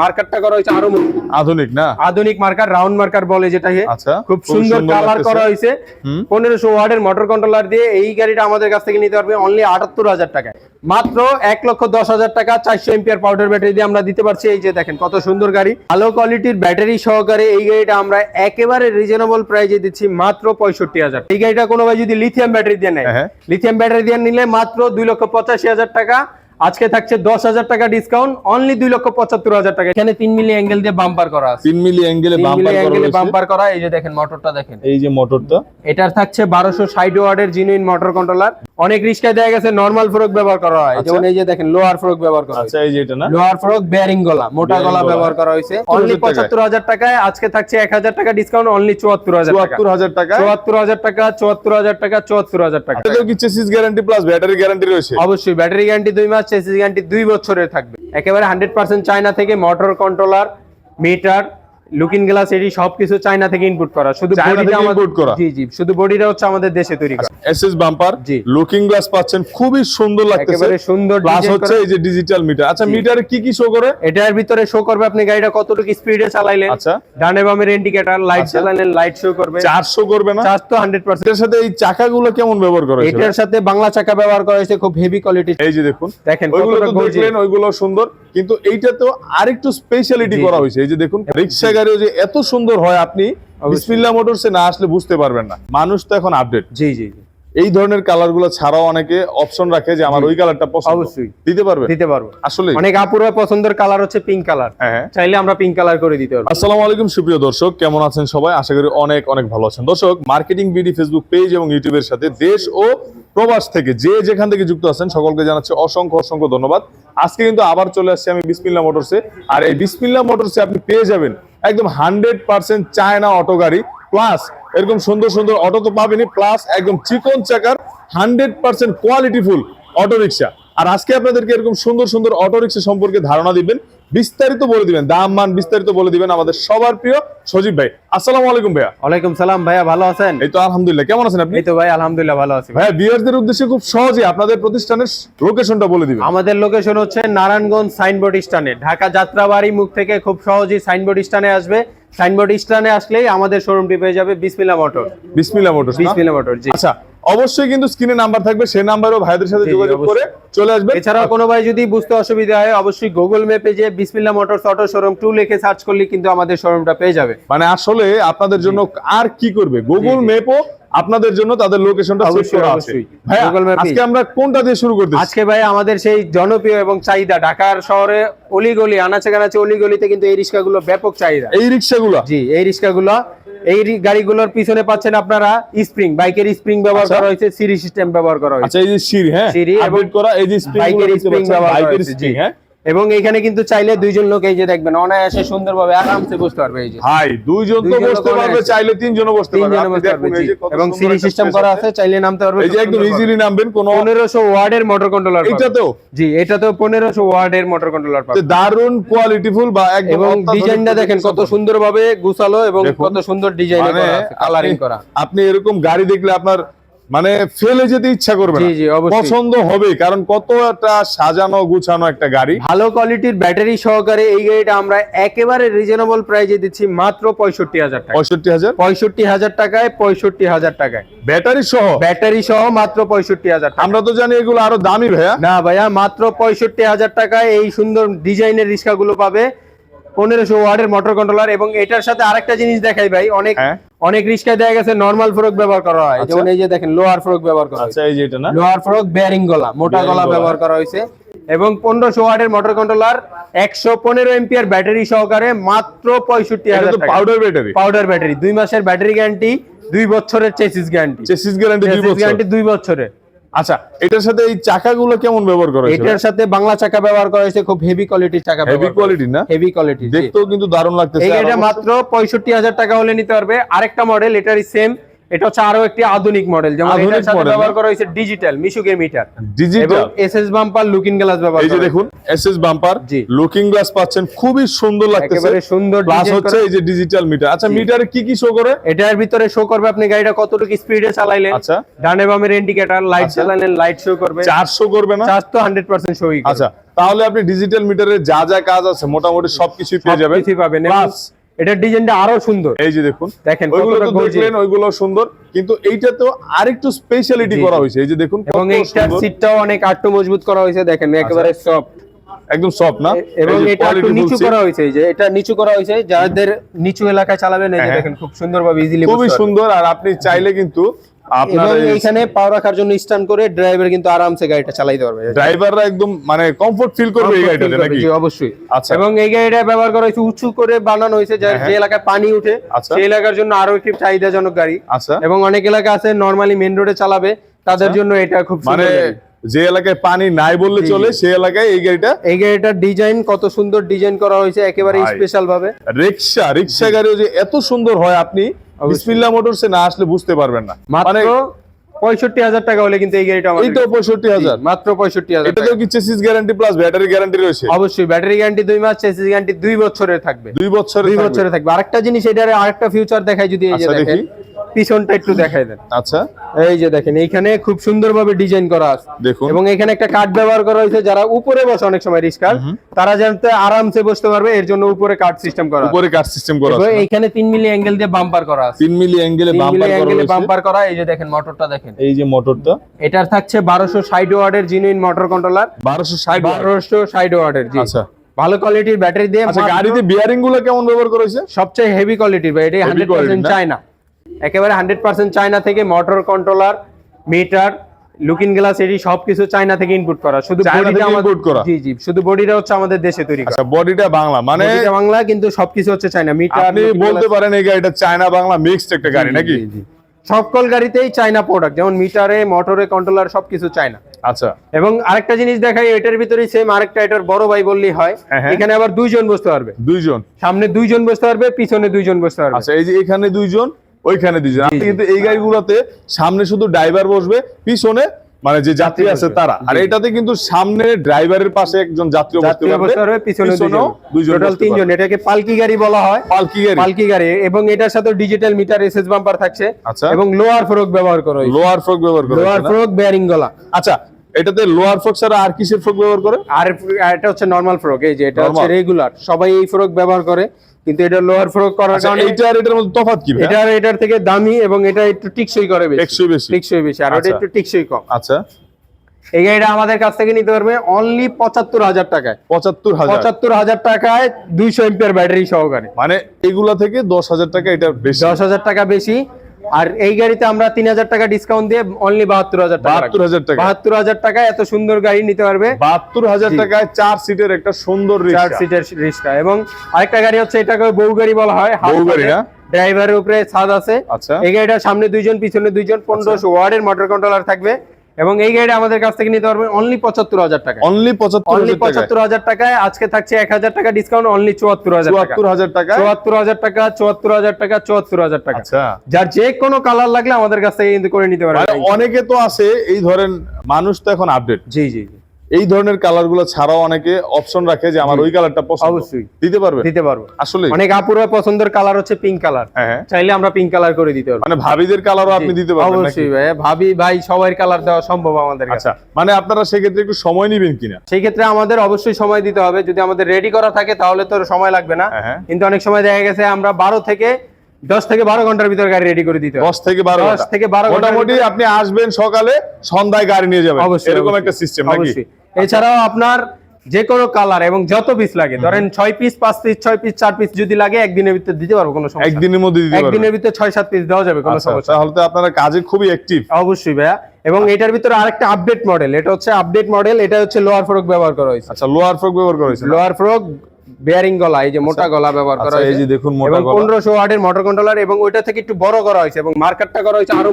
মার্কারটা করা হয়েছে আরও আধুনিক না? আধুনিক মার্কার রাউন্ড মার্কার বলে যেটাকে। আচ্ছা খুব সুন্দর কালার করা হয়েছে। পনেরোশো ওয়ার্ডের মোটর কন্ট্রোলার দিয়ে এই গাড়িটা আমাদের কাছ থেকে নিতে পারবে অনলি আটাত্তর হাজার টাকায়। মাত্র এক লক্ষ দশ হাজার টাকা চারশো এমপিআর পাউডার ব্যাটারি দিয়ে আমরা দিতে পারছি। এই যে দেখেন কত সুন্দর গাড়ি। ভালো কোয়ালিটির ব্যাটারি সহকারে এই গাড়িটা আমরা একেবারে রিজনেবল প্রাইজে দিচ্ছি মাত্র পঁয়ষট্টি হাজার। এই গাড়িটা কোনো ভাই যদি লিথিয়াম ব্যাটারি দিয়ে নেয় হ্যাঁ। লিথিয়াম ব্যাটারি দিয়ে নিলে মাত্র দুই লক্ষ পঁচাশি হাজার টাকা। আজকে থাকছে দশ হাজার টাকা ডিসকাউন্ট অনলি দুই লক্ষ পঁচাত্তর হাজার টাকা। এখানে তিন মিলি অ্যাঙ্গেল দিয়ে বাম্পার করা আছে। তিন মিলি অ্যাঙ্গেলে বাম্পার করা এই যে দেখেন মোটরটা দেখেন। এই যে মোটরটা এটার থাকছে বারোশো ষাট ওয়ার্ডের জিনুইন মোটর কন্ট্রোলার অনেক রিস্কায় দেখা গেছে নর্মাল ফ্রোক ব্যবহার করা হয়। আচ্ছা। যেমন এই যে দেখেন লোয়ার ফ্রোক ব্যবহার করা আচ্ছা এই যে এটা না? লোয়ার ফ্রোক বেয়ারিং গলা মোটা গলা। ব্যবহার করা হয়েছে। অনলি টাকায়। পঁচাত্তর হাজার টাকায় আজকে থাকছে এক হাজার টাকা ডিসকাউন্ট অনলি চুয়াত্তর হাজার টাকা। চুয়াত্তর হাজার টাকা চুয়াত্তর হাজার টাকা চুয়াত্তর হাজার টাকা চুয়াত্তর হাজার টাকা। এটাতেও কি chassis guarantee plus battery guarantee রয়েছে? অবশ্যই ব্যাটারি গ্যারান্টি দুই মাস চেসিস গ্যারান্টি দুই বছরের থাকবে। একেবারে হান্ড্রেড পার্সেন্ট চায়না থেকে motor controller meter looking glass এটি সবকিছু চায়না থেকে ইনপুট করা। শুধু বডিটা আমাদের করা? জি জি। শুধু বডিটা হচ্ছে আমাদের দেশে তৈরি করা। এসএস বাম্পার জি। লুকিং গ্লাস পাচ্ছেন খুবই সুন্দর লাগতেছে। একেবারে সুন্দর প্লাস হচ্ছে এই যে ডিজিটাল মিটার আচ্ছা মিটারে কি কি শো করে? এটার ভিতরে শো করবে আপনি গাড়িটা কতটুকু স্পিডে চালাইলেন। আচ্ছা। ডানে বামের ইন্ডিকেটর লাইট আচ্ছা। চালাইলেন লাইট শো করবে। চারশো করবে না? চার্জ তো হান্ড্রেড পার্সেন্ট এটার সাথে এই চাকাগুলো কেমন ব্যবহার করা হয়েছে? এটার সাথে বাংলা চাকা ব্যবহার করা হয়েছে খুব হেভি কোয়ালিটি এই যে দেখুন দেখেন ওইগুলো তো দেখলেন ওইগুলো সুন্দর। কিন্তু এইটা তো আরেকটু স্পেশালিটি করা হয়েছে। এই যে দেখুন রিক্সা গাড়িও যে এত সুন্দর হয় আপনি বিসমিল্লাহ মোটরসে না আসলে বুঝতে পারবেন না। মানুষ তো এখন আপডেট জি জি। এই ধরনের কালারগুলো ছাড়াও অনেকে অপশন রাখে যে আমার ওই কালারটা পছন্দ। অবশ্যই। দিতে পারবে? দিতে পারব। আসলে। অনেক আপুরা পছন্দের কালার হচ্ছে পিঙ্ক কালার হ্যাঁ হ্যাঁ। চাইলে আমরা পিঙ্ক কালার করে দিতে পারব। আসসালামু আলাইকুম সুপ্রিয় দর্শক। কেমন আছেন সবাই? আশা করি অনেক অনেক ভালো আছেন। দর্শক মার্কেটিং বিডি ফেসবুক পেজ এবং ইউটিউবের সাথে দেশ ও প্রবাস থেকে যে যেখান থেকে যুক্ত আছেন সকলকে জানাচ্ছি অসংখ্য অসংখ্য ধন্যবাদ। আজকে কিন্তু আবার চলে আসছি আমি বিসমিল্লা মোটরসে। আর এই বিসমিল্লা মোটরসে আপনি পেয়ে যাবেন একদম হান্ড্রেড পার্সেন্ট চায়না অটো গাড়ি প্লাস এরকম সুন্দর সুন্দর অটো তো পাবেনি প্লাস একদম চিকন চাকার hundred percent qualityful auto rickshaw আর আজকে আপনাদেরকে এরকম সুন্দর সুন্দর অটো রিক্সা সম্পর্কে ধারণা দিবেন বিস্তারিত বলে দিবেন দাম মান বিস্তারিত বলে দিবেন আমাদের সবার প্রিয় সজীব ভাই। আসসালামু আলাইকুম ভাইয়া। ওয়ালাইকুম সালাম ভাইয়া ভালো আছেন? এই তো আলহামদুলিল্লাহ কেমন আছেন আপনি? এই তো ভাই আলহামদুলিল্লাহ ভালো আছি ভাইয়া বিয়ারদের উদ্দেশ্যে খুব সহজে আপনাদের প্রতিষ্ঠানের লোকেশনটা বলে দিবেন। আমাদের লোকেশন হচ্ছে নারায়ণগঞ্জ সাইনবোর্ড স্ট্যান্ডে ঢাকা যাত্রাবাড়ি মুখ থেকে খুব সহজেই সাইনবোর্ড স্ট্যান্ডে আসবে। সাইনবোর্ড স্ট্যান্ডে আসলেই আমাদের শোরুমটি পেয়ে যাবে বিসমিল্লা মোটর বিসমিল্লাহ মোটর? বিসমিল্লা মোটর জি। আচ্ছা অবশ্যই কিন্তু স্ক্রিনে নাম্বার থাকবে সেই নাম্বারেও ভাইদের সাথে যোগাযোগ করে চলে আসবেন। এছাড়াও কোনো ভাই যদি বুঝতে অসুবিধা হয় অবশ্যই গুগল ম্যাপে যে Bismillah motors auto showroom two লিখে সার্চ করলে কিন্তু আমাদের শোরুমটা পেয়ে যাবে। মানে আসলে আপনাদের জন্য আর কি করবে? গুগল ম্যাপও আপনাদের জন্য তাদের লোকেশনটা সেট অবশ্যই, করা আছে। আজকে আমরা কোনটা দিয়ে শুরু করতেছি? আজকে ভাই আমাদের সেই জনপ্রিয় এবং চাহিদা ঢাকার শহরে অলিগলি আনাচে কানাচে অলিগলিতে কিন্তু এই রিক্সাগুলো ব্যাপক চাহিদা। এই রিক্সাগুলো? জি এই রিক্সাগুলো এই গাড়িগুলোর পিছনে পাচ্ছেন আপনারা স্প্রিং বাইকের স্প্রিং ব্যবহার আচ্ছা। করা হয়েছে সিরি সিস্টেম ব্যবহার করা হয়েছে আচ্ছা এই যে সিরি হ্যাঁ সিরি আপডেট করা এই যে স্প্রিং বাইকের স্প্রিং ব্যবহার করা হয়েছে। হ্যাঁ এবং এখানে কিন্তু চাইলে দুইজন লোক এই যে দেখবেন অনায়াসে সুন্দরভাবে আরামসে বসতে পারবে এই যে। ভাই দুইজন তো বসতে পারবে চাইলে তিনজনও বসতে পারবে। তিনজনে বসতে পারবে এবং সিরি সিস্টেম করা আছে। চাইলে নামতে পারবে এই যে একদম ইজিলি নামবেন কোনো পনেরোশো ওয়ার্ডের মোটর কন্ট্রোলার এইটাতেও জি এটা তো পনেরোশো ওয়ার্ডের মোটর কন্ট্রোলার পাবে দারুণ কোয়ালিটিফুল বা একদম এবং ডিজাইনটা দেখেন কত। সুন্দরভাবে গুছালো এবং কত সুন্দর ডিজাইন মানে করা আছে কালারিং করা। আপনি এরকম গাড়ি দেখলে আপনার মানে ফেলে যেতে ইচ্ছা করবে না। পছন্দ হবে কারণ কত একটা সাজানো গুছানো একটা গাড়ি। ভালো কোয়ালিটির ব্যাটারি সহকারে এই গাড়িটা আমরা একেবারে রিজনেবল প্রাইজে দিচ্ছি মাত্র পঁয়ষট্টি হাজার টাকা পঁয়ষট্টি হাজার? পঁয়ষট্টি হাজার টাকায় পঁয়ষট্টি হাজার টাকায়। ব্যাটারি সহ? ব্যাটারি সহ মাত্র পঁয়ষট্টি হাজার আমরা তো জানি এগুলো আরও দামি ভাইয়া। না ভাইয়া মাত্র পঁয়ষট্টি হাজার টাকায় এই সুন্দর ডিজাইনের রিক্সাগুলো পাবে। পনেরোশো ওয়ার্ডের মোটর কন্ট্রোলার এবং এটার সাথে আরেকটা জিনিস দেখাই ভাই অনেক হ্যাঁ। অনেক রিক্সায় দেখা গেছে নর্মাল ফ্রক ব্যবহার করা হয়। আচ্ছা। যেমন এই যে দেখেন লোয়ার ফ্রক ব্যবহার করা আচ্ছা এই যে এটা না? লোহার ফ্রক বেয়ারিং গলা মোটা গলা। ব্যবহার করা হয়েছে। এবং পনেরোশো ওয়াটের মোটর কন্ট্রোলার একশো পনেরো এম্পিয়ার ব্যাটারি সহকারে মাত্র পঁয়ষট্টি হাজার পাউডার ব্যাটারি পাউডার ব্যাটারি দুই মাসের ব্যাটারি গ্যারান্টি দুই বছরের চেসিস গ্যারান্টি চেসিস গ্যারান্টি দুই বছরের। আচ্ছা এটার সাথে এই চাকাগুলো কেমন ব্যবহার করা হয়েছে? এটার সাথে বাংলা চাকা ব্যবহার করা হয়েছে খুব হেভি কোয়ালিটির চাকা হেভি কোয়ালিটি না? হেভি কোয়ালিটি দেখতেও কিন্তু দারুণ লাগতেছে অবশ্য- মাত্র পঁয়ষট্টি হাজার টাকা হলে নিতে পারবে। আরেকটা মডেল এটারই সেম এটা হচ্ছে আরও একটি আধুনিক মডেল যেমন আধুনিক এটার সাথে ব্যবহার করা হয়েছে digital মিশুকের meter digital SS bumper looking glass ব্যবহার এই যে দেখুন এসএস বাম্পার লুকিং গ্লাস পাচ্ছেন খুবই সুন্দর লাগতেছে। একেবারে সুন্দর প্লাস হচ্ছে এই যে ডিজিটাল মিটার আচ্ছা মিটারে কি কি শো করে? এটার ভিতরে শো করবে আপনি গাড়িটা কতটুকু স্পিডে চালাইলেন। আচ্ছা। ডানে বামের ইন্ডিকেটর লাইট। চালাইলেন লাইট শো করবে। চারশো করবে না? চার্জ তো হান্ড্রেড পার্সেন্ট শোই আচ্ছা তাহলে আপনি ডিজিটাল মিটারে যা যা কাজ আছে মোটামুটি সবকিছুই পেয়ে যাবেন। পাবেন। এবং এটার ডিজাইনটা আরও সুন্দর। এই যে দেখুন দেখেন ওইগুলো তো। দেখলেন ওইগুলো সুন্দর কিন্তু এইটা তো আরেকটু স্পেশালিটি করা হয়েছে। এই যে দেখুন এবং এইটার সিটটাও অনেক আটটু মজবুত করা হয়েছে দেখেন একেবারে সফট একদম সফট না? এবং এটা একটু নিচু করা হয়েছে এই যে এটা নিচু করা হয়েছে। যাদের নিচু এলাকায় চালাবেন এই যে হ্যাঁ। দেখেন খুব সুন্দরভাবে ইজিলি খুবই সুন্দর আর আপনি চাইলে কিন্তু আপনার এবং এইখানে পাও রাখার জন্য স্ট্যান্ড করে ড্রাইভার কিন্তু আরামসে গাড়িটা চালাইতে পারবে। ড্রাইভাররা একদম মানে কমফোর্ট ফিল করবে এই গাড়িটাতে নাকি? জি, অবশ্যই। আচ্ছা। এবং এই গাড়িটা ব্যবহার করা হয়েছে উঁচু করে বানানো হয়েছে যার হ্যাঁ। যে এলাকায় পানি উঠে আচ্ছা। সেই এলাকার জন্য আরও একটি চাহিদাজনক গাড়ি। আচ্ছা। এবং অনেক এলাকা আছে নরমালি মেন রোডে চালাবে তাদের জন্য এটা খুব মানে যে এলাকায় পানি নাই বললে চলে। সেই এলাকায় এই গাড়িটা এই গাড়িটার ডিজাইন কত সুন্দর ডিজাইন করা হয়েছে একেবারে স্পেশাল ভাবে। রিক্সা রিক্সা গাড়িও যে এত সুন্দর হয় আপনি বিসমিল্লাহ মোটরসে না আসলে বুঝতে পারবেন না। মানে পঁয়ষট্টি হাজার টাকা হলে কিন্তু এই গাড়িটা এইটাও পঁয়ষট্টি হাজার। মাত্র পঁয়ষট্টি হাজার এটাতেও কি chassis guarantee plus battery guarantee রয়েছে? অবশ্যই ব্যাটারি গ্যারান্টি দুই মাস চেসিস গ্যারান্টি দুই বছরের থাকবে। দুই বছর দুই থাকবে। আরেকটা জিনিস এটার আরেকটা ফিউচার দেখায় যদি এই যে দেখেন দেখি। পিছনটা একটু দেখাই দেন। আচ্ছা। এই যে দেখেন এইখানে খুব সুন্দরভাবে ডিজাইন করা আছে। দেখুন। এবং এখানে একটা কাঠ ব্যবহার করা হয়েছে যারা উপরে বসে অনেক সময় রিস্কার তারা যাতে আরামসে বসতে পারবে এর জন্য উপরে কাঠ সিস্টেম করা উপরে কাট সিস্টেম করা আছে এইখানে তিন মিলি অ্যাঙ্গেল দিয়ে বাম্পার করা আছে। তিন মিলি অ্যাঙ্গেলে বাম্পার করা অ্যাঙ্গেলে বাম্পার করা এই যে দেখেন মোটরটা দেখেন। এই যে মোটরটা এটার থাকছে বারোশো ষাট ওয়ার্ডের জিনুইন মোটর কন্ট্রোলার বারোশো ষাট বারোশো ষাট ওয়ার্ডের জি। আচ্ছা। ভালো কোয়ালিটির ব্যাটারি দিয়ে আচ্ছা গাড়িতে বিয়ারিংগুলো কেমন ব্যবহার করা হয়েছে? সবচেয়ে হেভি কোয়ালিটির ভাই এটা হান্ড্রেড quality পার্সেন্ট না? চায়না। একেবারে হান্ড্রেড পার্সেন্ট চায়না থেকে motor controller meter looking glass এটি সবকিছু চায়না থেকে ইনপুট করা। শুধু বডিটা থেকে করা? জি জি শুধু বডিটা হচ্ছে আমাদের দেশে তৈরি করা। আচ্ছা বডিটা বাংলা মানে বাংলা কিন্তু সবকিছু হচ্ছে চায়না। মিটার আপনি বলতে পারেন এই গাড়িটা চায়না বাংলা মিক্সড একটা গাড়ি নাকি? সকল গাড়িতেই চায়না প্রোডাক্ট যেমন মিটারে মোটরে কন্ট্রোলার সবকিছু চায়না। আচ্ছা। এবং আরেকটা জিনিস দেখাই এটার ভিতরেই সেম আরেকটা এটার বড় ভাই বললেই হয় হ্যাঁ, হ্যাঁ। এখানে আবার দুইজন বসতে পারবে। দুইজন। সামনে দুইজন বসতে পারবে পিছনে দুইজন বসতে পারবে। আচ্ছা এই যে এখানে দুইজন ওইখানে দুইজন আপনি কিন্তু এই গাড়িগুলোতে সামনে শুধু ড্রাইভার বসবে পিছনে মানে যে যাত্রী আছে তারা। আর এটাতে কিন্তু সামনে ড্রাইভারের পাশে একজন যাত্রী বসতে পারবে পিছনে দুইজন টোটাল তিনজন। এটাকে পালকি গাড়ি বলা হয়। পালকি গাড়ি। পালকি গাড়ি। এবং এটার সাথে ডিজিটাল মিটার এসএস বাম্পার থাকছে। আচ্ছা। এবং লোয়ার ফ্রক ব্যবহার করা হয়েছে। লোয়ার ফ্রক ব্যবহার করে লোয়ার ফ্রক বেয়ারিং গলা। আচ্ছা এটাতে লোয়ার ফ্রক ছাড়া আর কিসের ফ্রক ব্যবহার করে? আর এটা হচ্ছে নরমাল ফ্রক এই যে এটা হচ্ছে রেগুলার সবাই এই ফ্রক ব্যবহার করে। কিন্তু এটা লোয়ার ফ্রক করার আচ্ছা কারণে এটা আর এটার মধ্যে তফাৎ কি এটা আর এটার থেকে দামি এবং এটা একটু টিকসই করে বেশি। টিকসই বেশি। টিকসই বেশি আর ওটা আচ্ছা। একটু টিকসই কম। আচ্ছা। এই গাড়িটা আমাদের কাছ থেকে নিতে পারবে অনলি পঁচাত্তর হাজার টাকায়। পঁচাত্তর হাজার। পঁচাত্তর হাজার টাকায় দুইশো এমপিয়ার ব্যাটারি সহকারে। মানে এগুলা থেকে দশ হাজার টাকা এটা বেশি। দশ হাজার টাকা বেশি। আর এই গাড়িতে আমরা তিন হাজার টাকা ডিসকাউন্ট দিয়ে অনলি বাহাত্তর হাজার টাকা বাহাত্তর হাজার টাকা। বাহাত্তর হাজার টাকা এত সুন্দর গাড়ি নিতে পারবে। বাহাত্তর হাজার টাকায় চার সিটের একটা সুন্দর চার সিটের রিক্সা। এবং আরেকটা গাড়ি হচ্ছে এটাকে বউ গাড়ি বলা হয়। বউ গাড়ি না? ড্রাইভারের উপরে ছাদ আছে। আচ্ছা। এই গাড়িটা সামনে দুইজন পিছনে দুইজন পনেরোশো ওয়ার্ডের মোটর কন্ট্রোলার থাকবে। এবং এই গাড়ি আমাদের কাছ থেকে নিতে পারবেন অনলি পঁচাত্তর হাজার টাকা অনলি অনলি পঁচাত্তর হাজার টাকায় আজকে থাকছে এক হাজার টাকা ডিসকাউন্ট অনলি চুয়াত্তর হাজার চুয়াত্তর হাজার টাকা চুয়াত্তর হাজার টাকা চুয়াত্তর হাজার টাকা চুয়াত্তর হাজার টাকা। যার যে কোনো কালার লাগলে আমাদের কাছ থেকে কিন্তু করে নিতে পারবেন। অনেকে তো আছে এই ধরেন মানুষ তো এখন আপডেট জি জি জি। এই ধরনের কালারগুলো ছাড়াও অনেকে অপশন রাখে যে আমার ওই কালারটা পছন্দ। অবশ্যই। দিতে পারবে? দিতে পারব। আসলে অনেক আপুরা পছন্দের কালার হচ্ছে পিঙ্ক কালার হ্যাঁ হ্যাঁ। চাইলে আমরা পিঙ্ক কালার করে দিতে পারব। মানে ভাবিদের কালারও আপনি দিতে পারবেন অবশ্যই ভাই ভাবি ভাই সবার কালার দেওয়া সম্ভব আমাদের কাছে। আচ্ছা মানে আপনারা সেক্ষেত্রে একটু সময় নেবেন কিনা? সেই ক্ষেত্রে আমাদের অবশ্যই সময় দিতে হবে। যদি আমাদের রেডি করা থাকে তাহলে তো সময় লাগবে না। হ্যাঁ, হ্যাঁ। কিন্তু অনেক সময় দেখা গেছে আমরা বারো থেকে দশ থেকে বারো ঘণ্টার ভিতরে গাড়ি রেডি করে দিতে হবে দশ থেকে বারো দশ থেকে বারো মোটামুটি আপনি আসবেন সকালে সন্ধ্যায় গাড়ি নিয়ে যাবেন। অবশ্যই এরকম একটা সিস্টেম নাকি? অবশ্যই। এছাড়াও আপনার যে কোনো কালার এবং যত পিস লাগে ধরেন ছয় পিস পাঁচ পিস ছয় পিস চার পিস যদি লাগে একদিনের ভিতরে দিতে পারব কোনো সমস্যা একদিনের মধ্যে একদিনের ভিতরে ছয় সাত পিস দেওয়া যাবে কোনো আচ্ছা, সমস্যা তাহলে তো আপনারা কাজে খুবই অ্যাক্টিভ অবশ্যই ভাইয়া। এবং এটার ভিতরে আরেকটা আপডেট মডেল এটা হচ্ছে আপডেট মডেল এটা হচ্ছে লোয়ার ফ্রক ব্যবহার করা হয়েছে। আচ্ছা লোয়ার ফ্রক ব্যবহার করা হয়েছে লোয়ার ফ্রক বেয়ারিং গলা এই যে মোটা গলা ব্যবহার করা আচ্ছা এই যে দেখুন মোটা গলা। পনেরোশো ওয়াটের মোটর কন্ট্রোলার এবং ওইটা থেকে একটু বড় করা হয়েছে এবং মার্কারটা করা হয়েছে আরও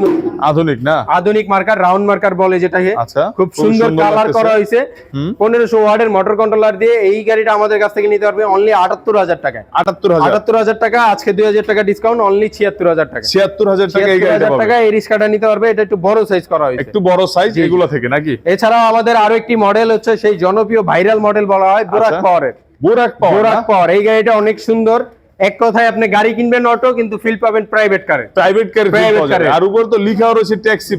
আধুনিক না? আধুনিক মার্কার রাউন্ড মার্কার বলে যেটাকে। আচ্ছা খুব সুন্দর কালার করা হয়েছে। হুম। পনেরোশো ওয়াটের মোটর কন্ট্রোলার দিয়ে এই গাড়িটা আমাদের কাছ থেকে নিতে পারবে অনলি আটাত্তর হাজার টাকায়। আটাত্তর হাজার। আটাত্তর হাজার টাকা আজকে দুই হাজার টাকা ডিসকাউন্ট অনলি ছিয়াত্তর হাজার টাকা। ছিয়াত্তর হাজার টাকা এই গাড়িটা পাবেন। টাকা এই রিক্সাটা নিতে পারবে এটা একটু বড় সাইজ করা হয়েছে। একটু বড় সাইজ এগুলো থেকে নাকি? এছাড়াও আমাদের আরও একটি মডেল হচ্ছে সেই জনপ্রিয় ভাইরাল মডেল বলা হয় বোরাক আচ্ছা। পাওয়ারের বোরাক পাওয়ার বোরাক পাওয়ার। এই গাড়িটা অনেক সুন্দর। এক কথায় আপনি গাড়ি কিনবেন অটো কিন্তু ফিল পাবেন প্রাইভেট কারে প্রাইভেট কার। আর উপর তো লিখা রয়েছে ট্যাক্সি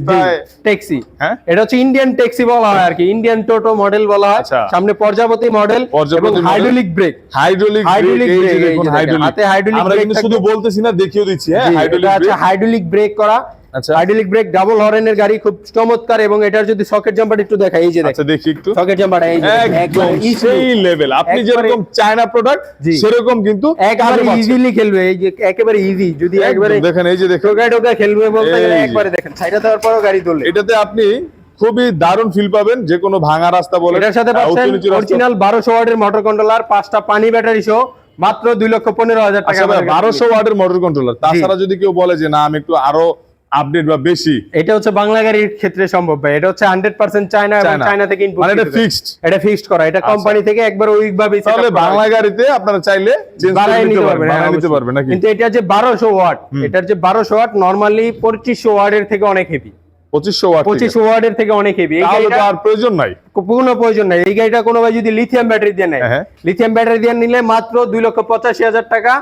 ট্যাক্সি হ্যাঁ? এটা হচ্ছে ইন্ডিয়ান ট্যাক্সি বলা হয় আর কি। ইন্ডিয়ান টোটো মডেল বলা হয়। আচ্ছা। সামনে পর্যাপতি মডেল এবং hydraulic brake hydraulic brake hydraulic হাতে hydraulic আমরা কিন্তু শুধু বলতেছি না দেখিয়ে দিচ্ছি হ্যাঁ? হাইড্রোলিক হাইড্রোলিক ব্রেক করা। আচ্ছা। হাইড্রোলিক ব্রেক ডাবল হরেনের গাড়ি খুব চমৎকার এবং এটার যদি সকেট জাম্পার একটু দেখাই এই যে আচ্ছা দেখি একটু। সকেট জাম্পার এই যে একদম সেই লেভেল আপনি যেরকম চায়না প্রোডাক্ট সেরকম কিন্তু একবারে ইজিলি খেলবে এই যে একেবারে ইজি যদি একবারে দেখেন এই যে দেখুন। খেলবে বলতে গেলে একবারে দেখেন সাইডে দেওয়ার পরও গাড়ি এটাতে আপনি খুবই দারুণ ফিল পাবেন যে কোনো ভাঙা রাস্তা বলে এটার সাথে পাচ্ছেন অরিজিনাল বারোশো ওয়াটের মোটর কন্ট্রোলার পাঁচটা পানি ব্যাটারি সহ মাত্র দুই লক্ষ পনেরো হাজার টাকা বারোশো ওয়াটের মোটর কন্ট্রোলার তাছাড়া যদি কেউ বলে যে না আমি একটু আরও আপডেট বা বেশি? এটা হচ্ছে বাংলা গাড়ির ক্ষেত্রে সম্ভব ভাই। এটা হচ্ছে হান্ড্রেড পার্সেন্ট চায়না এবং চায়না। থেকে ইনপুট মানে এটা ফিক্সড এটা ফিক্সড করা। এটা কোম্পানি থেকে একবার উইক ভাবে তাহলে বাংলা গাড়িতে আপনারা চাইলে চেঞ্জ করে বাড়ায় নিতে পারবেন হ্যাঁ, নিতে পারবেন নাকি? কিন্তু এটা যে বারোশো ওয়াট এটার যে বারোশো ওয়াট নর্মালি পঁচিশশো ওয়াটের থেকে অনেক হেভি পঁচিশশো ওয়াট পঁচিশশো ওয়াটের থেকে অনেক হেভি এই গাড়িটা আর প্রয়োজন নাই। কোনো প্রয়োজন নাই। এই গাড়িটা কোনো ভাই যদি লিথিয়াম ব্যাটারি দিয়ে নেয়। হ্যাঁ। লিথিয়াম ব্যাটারি দিয়ে নিলে মাত্র দুই লক্ষ পঁচাশি হাজার টাকা।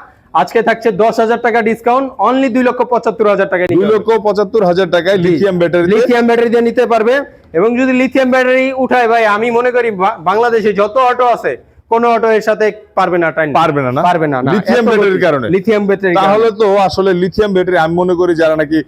আজকে থাকছে দশ হাজার টাকা ডিসকাউন্ট অনলি দুই লক্ষ পঁচাত্তর হাজার টাকা দুই লক্ষ পঁচাত্তর হাজার টাকায় লিথিয়াম ব্যাটারি লিথিয়াম ব্যাটারি দিয়ে নিতে পারবে। এবং যদি লিথিয়াম ব্যাটারি উঠায় ভাই আমি মনে করি বাংলাদেশে যত অটো আছে কোন অটো এর সাথে পারবে না টাইম পারবে না পারবে না লিথিয়াম ব্যাটারির কারণে। লিথিয়াম ব্যাটারি তাহলে তো আসলে লিথিয়াম ব্যাটারি আমি মনে করি যারা নাকি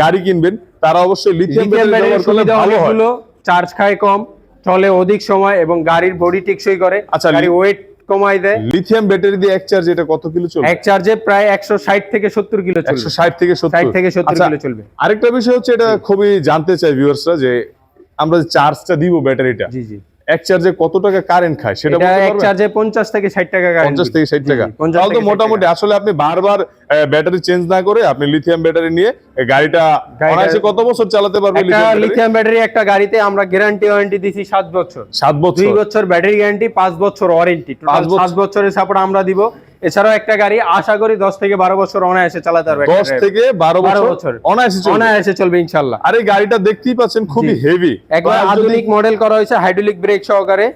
গাড়ি কিনবেন তারা অবশ্যই লিথিয়াম ব্যাটারি সুবিধা ভালো চার্জ খায় কম চলে অধিক সময় এবং গাড়ির বডি টেকসই করে। আচ্ছা, গাড়ি ওয়েট কমাই দেয়। লিথিয়াম ব্যাটারি দিয়ে এক চার্জ এটা কত কিলো চলবে? এক চার্জে প্রায় একশো ষাট থেকে সত্তর কিলো একশো চলবে ষাট থেকে সত্তর। ষাট থেকে সত্তর আচ্ছা, কিলো চলবে। আরেকটা বিষয় হচ্ছে এটা খুবই জানতে চাই ভিউয়ার্সরা যে আমরা যে চার্জটা দিব ব্যাটারিটা জি জি। এক চার্জে কত টাকা কারেন্ট খায় সেটা এক চার্জে পঞ্চাশ থেকে ষাট টাকা কারেন্ট 50 থেকে ষাট টাকা। পঞ্চাশ তাহলে তো মোটামুটি আসলে আপনি বারবার ব্যাটারি চেঞ্জ না করে আপনি লিথিয়াম ব্যাটারি নিয়ে গাড়িটা অনায়াসে কত বছর চালাতে পারবে লিথিয়াম ব্যাটারি একটা গাড়িতে আমরা গ্যারান্টি ওয়ারেন্টি দিছি সাত বছর। সাত বছর। বছর বছর ব্যাটারি গ্যারান্টি পাঁচ বছর ওয়ারেন্টি পাঁচ বছর। বছরের সাপোর্ট আমরা দিব। এছাড়াও একটা গাড়ি আশা করি দশ থেকে বারো বছর অনায়াসে চালাতে পারবে দশ থেকে বারো বারো বছর বছর। অনায়াসে অনায়াসে চলবে ইনশাল্লাহ। আর এই গাড়িটা দেখতেই পাচ্ছেন খুবই হেভি একবার আধুনিক মডেল করা হয়েছে হাইড্রোলিক ব্রেক সহকারে।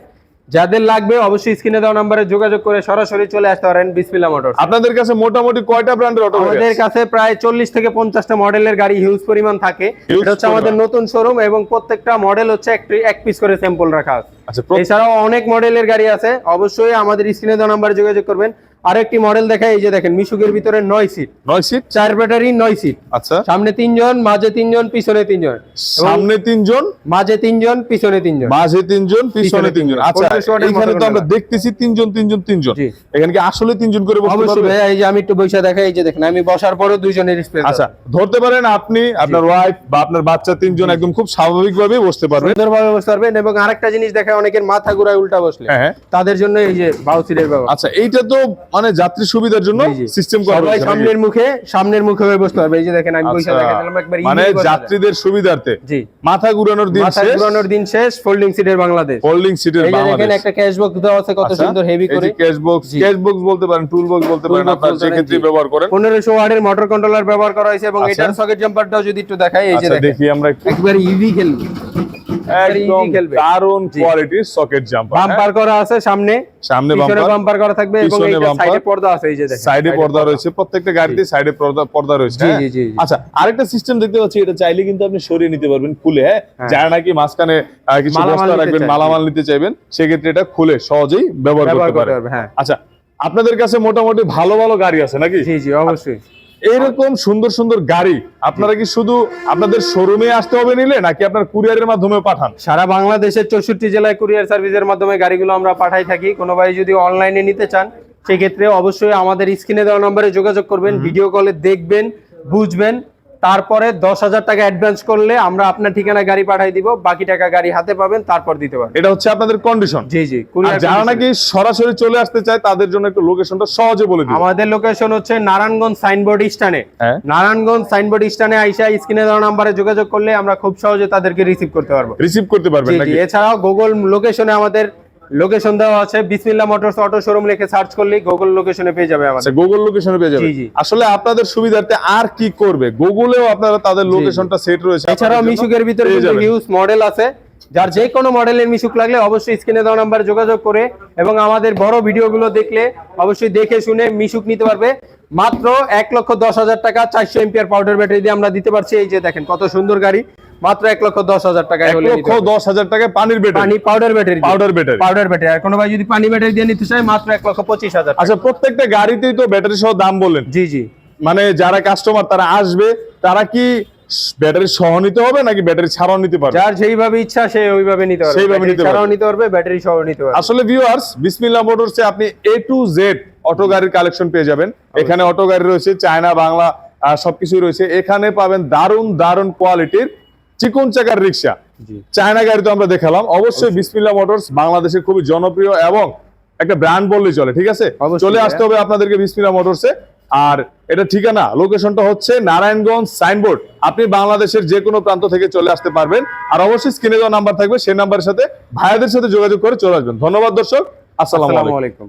যাদের লাগবে অবশ্যই স্ক্রিনে দেওয়া নম্বরে যোগাযোগ করে সরাসরি চলে আসতে পারেন বিসমিল্লা মোটর আপনাদের কাছে মোটামুটি কয়টা ব্র্যান্ডের অটো আমাদের কাছে প্রায় চল্লিশ থেকে পঞ্চাশটা মডেলের গাড়ি হিউজ পরিমাণ থাকে। এটা হচ্ছে আমাদের নতুন শোরুম এবং প্রত্যেকটা মডেল হচ্ছে একটি এক পিস করে স্যাম্পল রাখা আছে। আচ্ছা এছাড়াও অনেক মডেলের গাড়ি আছে। অবশ্যই আমাদের স্ক্রিনে দেওয়া নাম্বারে যোগাযোগ করবেন। আরেকটি মডেল দেখায় এই যে দেখেন মিশুকের ভিতরে নয় সিট নয় সিট চার ব্যাটারি নয় সিট আচ্ছা। সামনে তিনজন মাঝে তিনজন পিছনে তিনজন। সামনে তিনজন? মাঝে তিনজন পিছনে তিনজন। মাঝে তিনজন পিছনে তিনজন। আচ্ছা এখানে তো আমরা দেখতেছি তিনজন তিনজন তিনজন। এখানে কি আসলে তিনজন করে বসতে পারবে? ভাইয়া এই যে আমি একটু বৈশা দেখাই এই যে দেখেন আমি বসার পরেও দুইজনের স্পেস আচ্ছা ধরতে পারেন আপনি আপনার ওয়াইফ বা আপনার বাচ্চা তিনজন একদম খুব স্বাভাবিকভাবে বসতে পারবে। সুন্দরভাবে বসতে পারবেন এবং আরেকটা জিনিস দেখায় অনেকের মাথা ঘুরায় উল্টা বসলে। হ্যাঁ। তাদের জন্য এই যে বাউসিলের ব্যবস্থা। আচ্ছা এইটা তো মানে যাত্রী সুবিধার জন্য। সিস্টেম করা সবাই হয়েছে। সামনের মুখে সামনের মুখে হয়ে বসতে পারবে। এই যে দেখেন আমি বৈশা আচ্ছা, দেখা একবার মানে বসা। যাত্রীদের সুবিধার্থে। জি। মাথা ঘুরানোর দিন শেষ। মাথা ঘুরানোর দিন শেষ ফোল্ডিং সিটের বাংলাদেশ। হোল্ডিং সিটের বাংলাদেশ এই যে দেখেন একটা ক্যাশ বক্স দেওয়া আছে কত সুন্দর হেভি করে। Cash box. ক্যাশ বক্স বলতে পারেন টুল বক্স বলতে পারেন আপনার যে ক্ষেত্রে ব্যবহার করেন। পনেরোশো ওয়ার্ডের মোটর কন্ট্রোলার ব্যবহার করা হয়েছে এবং আচ্ছা। এটার সকেট জাম্পারটাও যদি একটু দেখাই এই যে আচ্ছা দেখি আমরা একবার ইভি খেলবে। একদম কোয়ালিটির সকেট জাম্পার বাম্পার করা আছে সামনে। সামনে বাম্পার বাম্পার করা থাকবে এবং সাইডে পর্দা আছে এই যে দেখেন সাইডে পর্দা রয়েছে প্রত্যেকটা গাড়িতে সাইডে পর্দা পর্দা রয়েছে জি, হ্যাঁ? জি। আচ্ছা আরেকটা সিস্টেম দেখতে পাচ্ছি এটা চাইলে কিন্তু আপনি সরিয়ে নিতে পারবেন খুলে হ্যাঁ? হ্যাঁ। যারা নাকি মাঝখানে কিছু মালামাল বস্তা নিতে রাখবেন মালামাল নিতে চাইবেন সেক্ষেত্রে এটা খুলে সহজেই ব্যবহার করতে করতে পারেন। পারবে হ্যাঁ। আচ্ছা আপনাদের কাছে মোটামুটি ভালো ভালো গাড়ি আছে নাকি? জি জি অবশ্যই। এইরকম সুন্দর সুন্দর গাড়ি আপনারা কি শুধু আপনাদের শোরুমে আসতে হবে নিলে নাকি আপনার কুরিয়ারের মাধ্যমে পাঠান? সারা বাংলাদেশের চৌষট্টি জেলায় কুরিয়ার সার্ভিসের মাধ্যমে গাড়িগুলো আমরা পাঠাই থাকি। কোনো ভাই যদি অনলাইনে নিতে চান সেক্ষেত্রে অবশ্যই আমাদের স্ক্রিনে দেওয়া নম্বরে যোগাযোগ করবেন ভিডিও কলে দেখবেন বুঝবেন। তারপরে দশ হাজার টাকা অ্যাডভান্স করলে আমরা আপনার ঠিকানায় গাড়ি পাঠিয়ে দিব বাকি টাকা গাড়ি হাতে পাবেন তারপর দিতে পারবেন। এটা হচ্ছে আপনাদের কন্ডিশন জি জি যারা নাকি সরাসরি চলে আসতে চায় তাদের জন্য একটু লোকেশনটা সহজে বলে দিন আমাদের লোকেশন হচ্ছে নারায়ণগঞ্জ সাইনবোর্ড হ্যাঁ। নারায়ণগঞ্জ সাইনবোর্ড স্ট্যান্ডে আইসা স্ক্রিনে দেওয়া নাম্বারে যোগাযোগ করলে আমরা খুব সহজে তাদেরকে রিসিভ করতে পারব। রিসিভ করতে পারবেন এছাড়াও গুগল লোকেশনে আমাদের লোকেশন দেওয়া আছে বিসমিল্লা মোটরস অটো শোরুম লিখে সার্চ করলে গুগল লোকেশনে পেয়ে যাবে আমাদের। আচ্ছা গুগল লোকেশনে পেয়ে যাবে। আসলে আপনাদের সুবিধার্থে আর কি করবে? গুগলেও আপনারা তাদের। লোকেশনটা সেট রয়েছে এছাড়াও মিশুকের ভিতরে হিউজ মডেল আছে। যার যে কোনো মডেলের মিশুক লাগলে অবশ্যই স্ক্রিনে দেওয়া নাম্বারে যোগাযোগ করে এবং আমাদের বড় ভিডিওগুলো দেখলে অবশ্যই দেখে শুনে মিশুক নিতে পারবে। মাত্র এক লক্ষ দশ হাজার টাকা চারশো এমপিআর পাউডার ব্যাটারি দিয়ে আমরা দিতে পারছি। এই যে দেখেন কত সুন্দর গাড়ি। মাত্র এক লক্ষ দশ হাজার টাকা এক লক্ষ দশ হাজার টাকায় পানির পানি battery powder battery powder battery powder battery আর কোনো ভাই যদি পানি ব্যাটারি দিয়ে নিতে চায় মাত্র এক লক্ষ পঁচিশ হাজার আচ্ছা প্রত্যেকটা গাড়িতেই তো ব্যাটারি সহ দাম বললেন জি জি। মানে যারা কাস্টমার তারা আসবে তারা কি ব্যাটারি সহ নিতে হবে নাকি ব্যাটারি ছাড়াও নিতে পারবে? যার যেইভাবে ইচ্ছা সে ওইভাবে নিতে পারবে। সেইভাবে নিতে পারবে। ছাড়াও নিতে পারবে ব্যাটারি সহ নিতে পারবে। আসলে ভিউয়ার্স বিসমিল্লা মোটরসে আপনি এ টু জেড অটো গাড়ির কালেকশন পেয়ে যাবেন। এখানে অটো গাড়ি রয়েছে চায়না বাংলা সবকিছুই রয়েছে। এখানে পাবেন দারুণ দারুণ কোয়ালিটির চিকন চাকার রিক্সা। চায়না গাড়ি তো আমরা দেখালাম। অবশ্যই বিসমিল্লা মোটরস বাংলাদেশের খুবই জনপ্রিয় এবং একটা ব্র্যান্ড বললেই চলে ঠিক আছে? চলে। আসতে হবে আপনাদেরকে বিসমিল্লা মোটরসে। আর এটা ঠিকানা লোকেশনটা হচ্ছে নারায়ণগঞ্জ সাইনবোর্ড। আপনি বাংলাদেশের যে কোনো প্রান্ত থেকে চলে আসতে পারবেন। আর অবশ্যই স্ক্রিনে দেওয়া নাম্বার থাকবে সেই নাম্বারের সাথে ভাইয়াদের সাথে যোগাযোগ করে চলে আসবেন। ধন্যবাদ দর্শক। আসসালামু আলাইকুম।